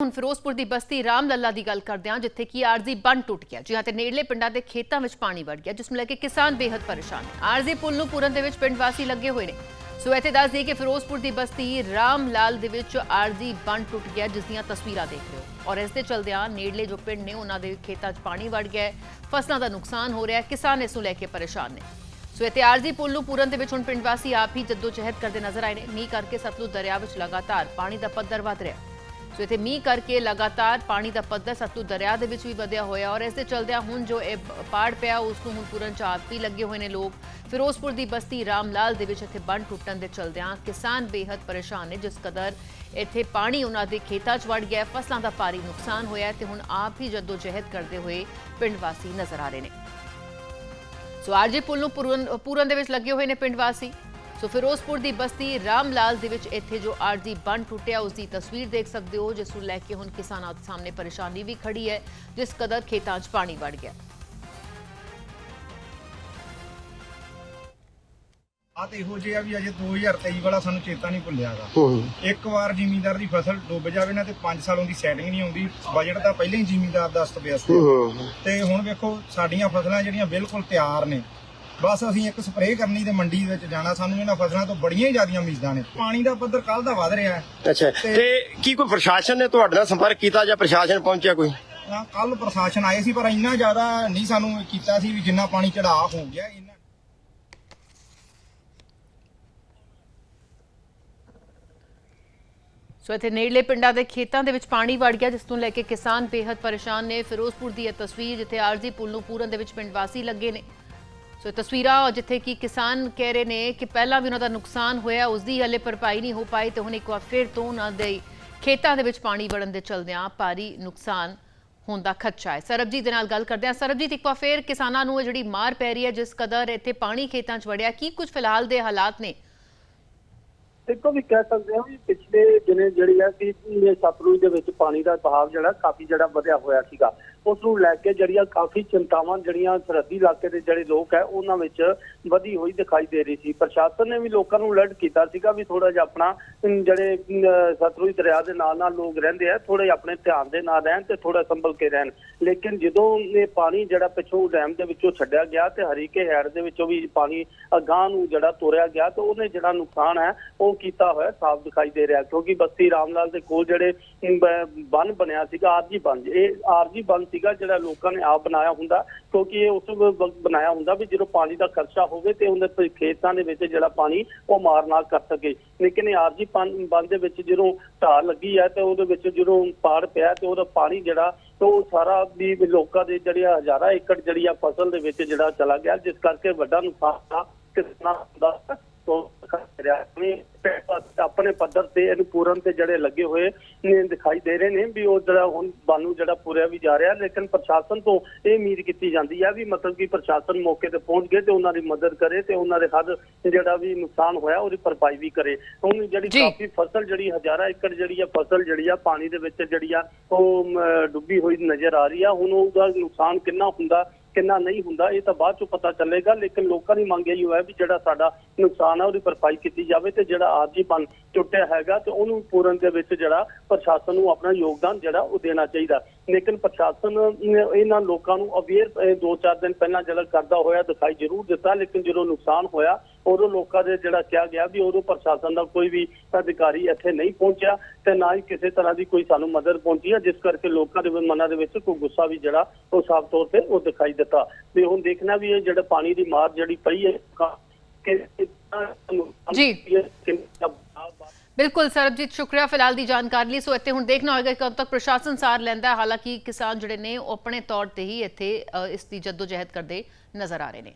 ਹੁਣ ਫਿਰੋਜ਼ਪੁਰ ਦੀ ਬਸਤੀ ਰਾਮ ਲੱਲਾ ਦੀ ਗੱਲ ਕਰਦੇ ਹਾਂ, ਜਿੱਥੇ ਕਿ ਆਰਜ਼ੀ ਬੰਨ ਟੁੱਟ ਗਿਆ ਜਿਹਾਂ ਤੇ ਨੇੜਲੇ ਪਿੰਡਾਂ ਦੇ ਖੇਤਾਂ ਵਿੱਚ ਪਾਣੀ ਵੜ ਗਿਆ, ਜਿਸ ਨੂੰ ਲੈ ਕੇ ਕਿਸਾਨ ਬੇहद ਪਰੇਸ਼ਾਨ ਨੇ। ਆਰਜ਼ੀ ਪੁਲ ਨੂੰ ਪੂਰਨ ਦੇ ਵਿੱਚ ਪਿੰਡ ਵਾਸੀ ਲੱਗੇ ਹੋਏ ਨੇ। ਸੋ ਇੱਥੇ ਦੱਸ ਦਈਏ ਕਿ ਫਿਰੋਜ਼ਪੁਰ ਦੀ ਬਸਤੀ ਰਾਮ ਲਾਲ ਦੇ ਵਿੱਚ ਆਰਜ਼ੀ ਬੰਨ ਟੁੱਟ ਗਿਆ, ਜਿਸ ਦੀਆਂ ਤਸਵੀਰਾਂ ਦੇਖ ਰਹੇ ਹੋ। ਔਰ ਇਸ ਦੇ ਚਲਦਿਆਂ ਨੇੜਲੇ ਜੋ ਪਿੰਡ ਨੇ, ਉਹਨਾਂ ਦੇ ਖੇਤਾਂ 'ਚ ਪਾਣੀ ਵੜ ਗਿਆ ਫਸਲਾਂ ਦਾ ਨੁਕਸਾਨ ਹੋ ਰਿਹਾ ਕਿਸਾਨ ਇਸ ਨੂੰ ਲੈ ਕੇ ਪਰੇਸ਼ਾਨ ਨੇ। ਸੋ ਇੱਥੇ ਆਰਜ਼ੀ ਪੁਲ ਨੂੰ ਪੂਰਨ ਦੇ ਵਿੱਚ ਹੁਣ ਪਿੰਡ ਵਾਸੀ ਆਪ ਹੀ ਜੱਦੋ ਜਹਿਦ ਕਰਦੇ ਨਜ਼ਰ ਆਏ ਨੇ। ਮੀਂਹ ਕਰਕੇ ਸਤਲੁਜ ਦਰਿਆ ਵਿੱਚ ਲਗਾਤਾਰ ਪਾਣੀ ਦਾ ਪੱਧਰ ਵਧ ਰਿਹਾ ਸੋ ਇੱਥੇ ਮੀਂਹ ਕਰਕੇ ਲਗਾਤਾਰ ਪਾਣੀ ਦਾ ਪੱਧਰ ਸਤਲੁਜ ਦਰਿਆ ਦੇ ਵਿੱਚ ਵੀ ਵਧਿਆ ਹੋਇਆ ਔਰ ਇਸ ਦੇ ਚਲਦਿਆਂ ਹੁਣ ਜੋ ਇਹ ਪਾੜ ਪਿਆ, ਉਸ ਨੂੰ ਹੁਣ ਪੂਰਨ ਚਾਪ ਵੀ ਲੱਗੇ ਹੋਏ ਨੇ ਲੋਕ। ਫਿਰੋਜ਼ਪੁਰ ਦੀ ਬਸਤੀ ਰਾਮਲਾਲ ਦੇ ਵਿੱਚ ਇੱਥੇ ਬੰਨ ਟੁੱਟਣ ਦੇ ਚਲਦਿਆਂ ਕਿਸਾਨ ਬੇहद ਪਰੇਸ਼ਾਨ ਨੇ, ਜਿਸ ਕਦਰ ਇੱਥੇ ਪਾਣੀ ਉਹਨਾਂ ਦੇ ਖੇਤਾਂ 'ਚ ਵੜ ਗਿਆ ਫਸਲਾਂ ਦਾ ਭਾਰੀ ਨੁਕਸਾਨ ਹੋਇਆ ਤੇ ਹੁਣ ਆਪ ਹੀ ਜਹਿਦ ਕਰਦੇ ਹੋਏ ਪਿੰਡ ਵਾਸੀ ਨਜ਼ਰ ਆ ਰਹੇ ਨੇ। ਸੋ ਆਰਜੀ ਪੁਲ ਨੂੰ ਪੂਰਨ ਪੂਰਨ ਦੇ ਵਿੱਚ ਲੱਗੇ ਹੋਏ ਨੇ ਪਿੰਡ ਵਾਸੀ। ਸੋ ਫਿਰੋਜ਼ਪੁਰ ਦੀ ਬਸਤੀ ਰਾਮਲਾਲ ਦੇ ਵਿੱਚ ਇੱਥੇ ਜੋ ਆਰਜੀ ਬੰਨ ਟੁੱਟਿਆ ਉਸ ਦੀ ਤਸਵੀਰ ਦੇਖ ਸਕਦੇ ਹੋ ਜਿਸ ਨੂੰ ਲੈ ਕੇ ਹੁਣ ਕਿਸਾਨਾਂ ਦੇ ਸਾਹਮਣੇ ਪਰੇਸ਼ਾਨੀ ਵੀ ਖੜੀ ਹੈ ਜਿਸ ਕਦਰ ਖੇਤਾਂ 'ਚ ਪਾਣੀ ਵੜ ਗਿਆ। ਆ ਤੇ ਇਹੋ ਜਿਹਾ ਵੀ ਅਜੇ 2023 ਵਾਲਾ ਸਾਨੂੰ ਚੇਤਾ ਨਹੀਂ ਭੁੱਲਿਆਗਾ ਇੱਕ ਵਾਰ ਜ਼ਿਮੀਂਦਾਰ ਦੀ ਫਸਲ ਡੁੱਬ ਜਾਵੇ ਨਾ ਤੇ 5 ਸਾਲੋਂ ਦੀ ਸੈਟਿੰਗ ਨਹੀਂ ਆਉਂਦੀ। ਬਜਟ ਤਾਂ ਪਹਿਲਾਂ ਹੀ ਜ਼ਿਮੀਂਦਾਰ ਦਾ ਅਸਤ। ਹੂੰ। ਤੇ ਹੁਣ ਵੇਖੋ ਸਾਡੀਆਂ ਫਸਲਾਂ ਜਿਹੜੀਆਂ ਬਿਲਕੁਲ ਤਿਆਰ ਨੇ। ਬਸ ਅਸੀਂ ਇੱਕ ਸਪਰੇਅ ਕਰਨੀ ਤੇ ਮੰਡੀ ਦੇ ਵਿੱਚ ਜਾਣਾ ਸਾਨੂੰ ਇਹਨਾਂ ਫਸਲਾਂ ਤੋਂ ਬੜੀਆਂ ਹੀ ਜ਼ਿਆਦੀਆਂ ਉਮੀਦਾਂ ਨੇ। ਪਾਣੀ ਦਾ ਪੱਧਰ ਕੱਲ ਦਾ ਵਧ ਰਿਹਾ ਹੈ। ਅੱਛਾ ਤੇ ਕੀ ਕੋਈ ਪ੍ਰਸ਼ਾਸਨ ਨੇ ਤੁਹਾਡੇ ਨਾਲ ਸੰਪਰਕ ਕੀਤਾ ਜਾਂ ਪ੍ਰਸ਼ਾਸਨ ਪਹੁੰਚਿਆ ਕੋਈ? ਕੱਲ ਪ੍ਰਸ਼ਾਸਨ ਆਏ ਸੀ ਪਰ ਇੰਨਾ ਜ਼ਿਆਦਾ ਨਹੀਂ ਸਾਨੂੰ ਕੀਤਾ ਸੀ ਵੀ ਜਿੰਨਾ ਪਾਣੀ ਚੜਾਅ ਹੋ ਗਿਆ ਇੰਨਾ ਸੋ ਇੱਥੇ ਨੇੜਲੇ ਪਿੰਡਾਂ ਦੇ ਖੇਤਾਂ ਦੇ ਵਿੱਚ ਪਾਣੀ ਵੜ ਗਿਆ ਜਿਸ ਨੂੰ ਲੈ ਕੇ ਕਿਸਾਨ ਬੇहद ਪਰੇਸ਼ਾਨ ਨੇ। ਫਿਰੋਜ਼ਪੁਰ ਦੀ ਇਹ ਤਸਵੀਰ ਜਿੱਥੇ ਆਰਜੀ ਪੁਲ ਨੂੰ ਪੂਰਨ ਦੇ ਵਿੱਚ ਪਿੰਡ ਵਾਸੀ ਲੱਗੇ ਨੇ। ਸੋ ਇਹ ਤਸਵੀਰਾਂ ਜਿੱਥੇ ਕਿ ਕਿਸਾਨ ਕਹਿ ਰਹੇ ਨੇ ਕਿ ਪਹਿਲਾਂ ਵੀ ਉਹਨਾਂ ਦਾ ਨੁਕਸਾਨ ਹੋਇਆ, ਉਸ ਦੀ ਹਲੇ ਭਰਪਾਈ ਨਹੀਂ ਹੋ ਪਾਈ ਤੇ ਹੁਣ ਇੱਕ ਵਾਰ ਫਿਰ ਤੋਂ ਉਹਨਾਂ ਦੇ ਖੇਤਾਂ ਦੇ ਵਿੱਚ ਪਾਣੀ ਵੜਨ ਦੇ ਚਲਦਿਆਂ ਭਾਰੀ ਨੁਕਸਾਨ ਹੋਣ ਦਾ ਖਦਸ਼ਾ ਹੈ। ਸਰਬਜੀਤ ਦੇ ਨਾਲ ਗੱਲ ਕਰਦੇ ਹਾਂ। ਸਰਬਜੀਤ, ਇੱਕ ਵਾਰ ਫਿਰ ਕਿਸਾਨਾਂ ਨੂੰ ਇਹ ਜਿਹੜੀ ਮਾਰ ਪੈ ਰਹੀ ਹੈ, ਜਿਸ ਕਦਰ ਇੱਥੇ ਪਾਣੀ ਖੇਤਾਂ 'ਚ ਵੜਿਆ, ਕੀ ਕੁਝ ਫਿਲਹਾਲ ਦੇ ਹਾਲਾਤ ਨੇ? ਦੇਖੋ ਵੀ ਕਹਿ ਸਕਦੇ ਹਾਂ ਵੀ ਪਿਛਲੇ ਦਿਨੇ ਜਿਹੜੀ ਹੈ ਕਿ ਸਤਲੁਜ ਦੇ ਵਿੱਚ ਪਾਣੀ ਦਾ ਬਹਾਵ ਜਿਹੜਾ ਕਾਫੀ ਜਿਹੜਾ ਵਧਿਆ ਹੋਇਆ ਸੀਗਾ। ਉਸ ਨੂੰ ਲੈ ਕੇ ਜਿਹੜੀਆਂ ਕਾਫੀ ਚਿੰਤਾਵਾਂ ਜਿਹੜੀਆਂ ਸਰਹੱਦੀ ਇਲਾਕੇ ਦੇ ਜਿਹੜੇ ਲੋਕ ਹੈ ਉਹਨਾਂ ਵਿੱਚ ਵਧੀ ਹੋਈ ਦਿਖਾਈ ਦੇ ਰਹੀ ਸੀ। ਪ੍ਰਸ਼ਾਸਨ ਨੇ ਵੀ ਲੋਕਾਂ ਨੂੰ ਅਲਰਟ ਕੀਤਾ ਸੀਗਾ ਵੀ ਥੋੜਾ ਜਿਹਾ ਆਪਣਾ ਜਿਹੜੇ ਅਮ, ਸਤਲੁਜ ਦਰਿਆ ਦੇ ਨਾਲ ਨਾਲ ਲੋਕ ਰਹਿੰਦੇ ਆ ਥੋੜੇ ਆਪਣੇ ਧਿਆਨ ਦੇ ਨਾਲ ਰਹਿਣ ਤੇ ਥੋੜਾ ਸੰਭਲ ਕੇ ਰਹਿਣ। ਲੇਕਿਨ ਜਦੋਂ ਇਹ ਪਾਣੀ ਜਿਹੜਾ ਪਿੱਛੋਂ ਡੈਮ ਦੇ ਵਿੱਚੋਂ ਛੱਡਿਆ ਗਿਆ ਤੇ ਹਰੀਕੇ ਹੈਡ ਦੇ ਵਿੱਚੋਂ ਵੀ ਪਾਣੀ ਅਗਾਂਹ ਨੂੰ ਜਿਹੜਾ ਤੋਰਿਆ ਗਿਆ ਤੇ ਉਹਨੇ ਜਿਹੜਾ ਨੁਕਸਾਨ ਹੈ ਉਹ ਕੀਤਾ ਹੋਇਆ ਸਾਫ਼ ਦਿਖਾਈ ਦੇ ਰਿਹਾ ਕਿਉਂਕਿ ਬਸਤੀ ਰਾਮਲਾਲ ਦੇ ਕੋਲ ਜਿਹੜੇ ਅਮ, ਬੰਨ ਬਣਿਆ ਸੀਗਾ ਆਰਜੀ ਬੰਨ ਇਹ ਆਰਜੀ ਬੰਨ ਸੀਗਾ ਜਿਹੜਾ ਲੋਕਾਂ ਨੇ ਆਪ ਬਣਾਇਆ ਹੁੰਦਾ ਕਿਉਂਕਿ ਇਹ ਉਸ ਵਕਤ ਬਣਾਇਆ ਹੁੰਦਾ ਵੀ ਜਦੋਂ ਪਾਣੀ ਦਾ ਖਰਚਾ ਹੋਵੇ ਤੇ ਉਹਦੇ ਖੇਤਾਂ ਦੇ ਵਿੱਚ ਜਿਹੜਾ ਪਾਣੀ ਉਹ ਮਾਰ ਨਾ ਕਰ ਸਕੇ। ਲੇਕਿਨ ਇਹ ਆਰਜੀ ਬੰਨ ਦੇ ਵਿੱਚ ਜਦੋਂ ਢਾਰ ਲੱਗੀ ਹੈ ਤੇ ਉਹਦੇ ਵਿੱਚ ਜਦੋਂ ਪਾੜ ਪਿਆ ਤੇ ਉਹਦਾ ਪਾਣੀ ਜਿਹੜਾ ਉਹ ਸਾਰਾ ਵੀ ਲੋਕਾਂ ਦੇ ਜਿਹੜੀਆਂ ਹਜ਼ਾਰਾਂ ਏਕੜ ਜਿਹੜੀ ਆ ਫਸਲ ਦੇ ਵਿੱਚ ਜਿਹੜਾ ਚਲਾ ਗਿਆ ਜਿਸ ਕਰਕੇ ਵੱਡਾ ਨੁਕਸਾਨ ਕਿਸਾਨਾਂ ਦਾ। ਰਿਹਾ। ਆਪਣੇ ਪੱਧਰ ਤੇ ਇਹਨੂੰ ਪੂਰਨ ਤੇ ਜਿਹੜੇ ਲੱਗੇ ਹੋਏ ਨੇ ਦਿਖਾਈ ਦੇ ਰਹੇ ਨੇ ਵੀ ਉਹ ਜਿਹੜਾ ਹੁਣ ਬਾਨੂ ਜਿਹੜਾ ਪੂਰਿਆ ਵੀ ਜਾ ਰਿਹਾ ਲੇਕਿਨ ਪ੍ਰਸ਼ਾਸਨ ਤੋਂ ਇਹ ਉਮੀਦ ਕੀਤੀ ਜਾਂਦੀ ਹੈ ਵੀ ਮਤਲਬ ਕਿ ਪ੍ਰਸ਼ਾਸਨ ਮੌਕੇ ਤੇ ਪਹੁੰਚ ਕੇ ਤੇ ਉਹਨਾਂ ਦੀ ਮਦਦ ਕਰੇ ਤੇ ਉਹਨਾਂ ਦੇ ਹਰ ਜਿਹੜਾ ਵੀ ਨੁਕਸਾਨ ਹੋਇਆ ਉਹਦੀ ਭਰਪਾਈ ਵੀ ਕਰੇ। ਹੁਣ ਜਿਹੜੀ। ਕਾਫੀ ਫਸਲ ਜਿਹੜੀ ਹਜ਼ਾਰਾਂ ਏਕੜ ਜਿਹੜੀ ਆ ਫਸਲ ਜਿਹੜੀ ਆ ਪਾਣੀ ਦੇ ਵਿੱਚ ਜਿਹੜੀ ਆ ਉਹ ਡੁੱਬੀ ਹੋਈ ਨਜ਼ਰ ਆ ਰਹੀ ਆ। ਹੁਣ ਉਹਦਾ ਨੁਕਸਾਨ ਕਿੰਨਾ ਹੁੰਦਾ ਕਿੰਨਾ ਨਹੀਂ ਹੁੰਦਾ, ਇਹ ਤਾਂ ਬਾਅਦ ਚੋਂ ਪਤਾ ਚੱਲੇਗਾ, ਲੇਕਿਨ ਲੋਕਾਂ ਦੀ ਮੰਗ ਇਹੀ ਹੋਇਆ ਵੀ ਜਿਹੜਾ ਸਾਡਾ ਨੁਕਸਾਨ ਹੈ ਉਹਦੀ ਭਰਪਾਈ ਕੀਤੀ ਜਾਵੇ ਤੇ ਜਿਹੜਾ ਆਰਜੀ ਬਣ ਟੁੱਟਿਆ ਹੈਗਾ ਤੇ ਉਹਨੂੰ ਪੂਰਨ ਦੇ ਵਿੱਚ ਜਿਹੜਾ ਪ੍ਰਸ਼ਾਸਨ ਨੂੰ ਆਪਣਾ ਯੋਗਦਾਨ ਜਿਹੜਾ ਉਹ ਦੇਣਾ ਚਾਹੀਦਾ ਲੇਕਿਨ ਪ੍ਰਸ਼ਾਸਨ ਇਹਨਾਂ ਲੋਕਾਂ ਨੂੰ ਅਵੇਅਰ ਦੋ ਚਾਰ ਦਿਨ ਪਹਿਲਾਂ ਜਿਹੜਾ ਕਰਦਾ ਹੋਇਆ ਦਿਖਾਈ ਜ਼ਰੂਰ ਦਿੱਤਾ ਲੇਕਿਨ ਜਦੋਂ ਨੁਕਸਾਨ ਹੋਇਆ ਉਦੋਂ ਲੋਕਾਂ ਦੇ ਜਿਹੜਾ ਕਿਹਾ ਗਿਆ ਵੀ ਉਦੋਂ ਪ੍ਰਸ਼ਾਸਨ ਦਾ ਕੋਈ ਵੀ ਅਧਿਕਾਰੀ ਇੱਥੇ ਨਹੀਂ ਪਹੁੰਚਿਆ ਤੇ ਨਾ ਹੀ ਕਿਸੇ ਤਰ੍ਹਾਂ ਦੀ ਕੋਈ ਸਾਨੂੰ ਮਦਦ ਪਹੁੰਚੀ ਹੈ ਜਿਸ ਕਰਕੇ ਲੋਕਾਂ ਦੇ ਮਨਾਂ ਦੇ ਵਿੱਚ ਕੋਈ ਗੁੱਸਾ ਵੀ ਜਿਹੜਾ ਉਹ ਸਾਫ਼ ਤੌਰ ਤੇ ਉਹ ਦਿਖਾਈ ਦਿੱਤਾ ਤੇ ਹੁਣ ਦੇਖਣਾ ਵੀ ਇਹ ਜਿਹੜਾ ਪਾਣੀ ਦੀ ਮਾਰ ਜਿਹੜੀ ਪਈ ਹੈ ਕਿ ਜੀ। ਬਿਲਕੁਲ, ਸਰਬਜੀਤ, ਸ਼ੁਕਰੀਆ ਫਿਲਹਾਲ ਦੀ ਜਾਣਕਾਰੀ ਲਈ। ਸੋ ਇੱਥੇ ਹੁਣ ਦੇਖਣਾ ਹੋਏਗਾ ਕਿ ਕਦ ਤੱਕ ਪ੍ਰਸ਼ਾਸਨ ਸਾਰ ਲੈਂਦਾ ਹਾਲਾਂਕਿ ਕਿਸਾਨ ਜਿਹੜੇ ਨੇ, ਉਹ ਆਪਣੇ ਤੌਰ ਤੇ ਹੀ ਇੱਥੇ ਇਸ ਦੀ ਜਦੋਜਹਿਦ ਕਰਦੇ ਨਜ਼ਰ ਆ ਰਹੇ ਨੇ।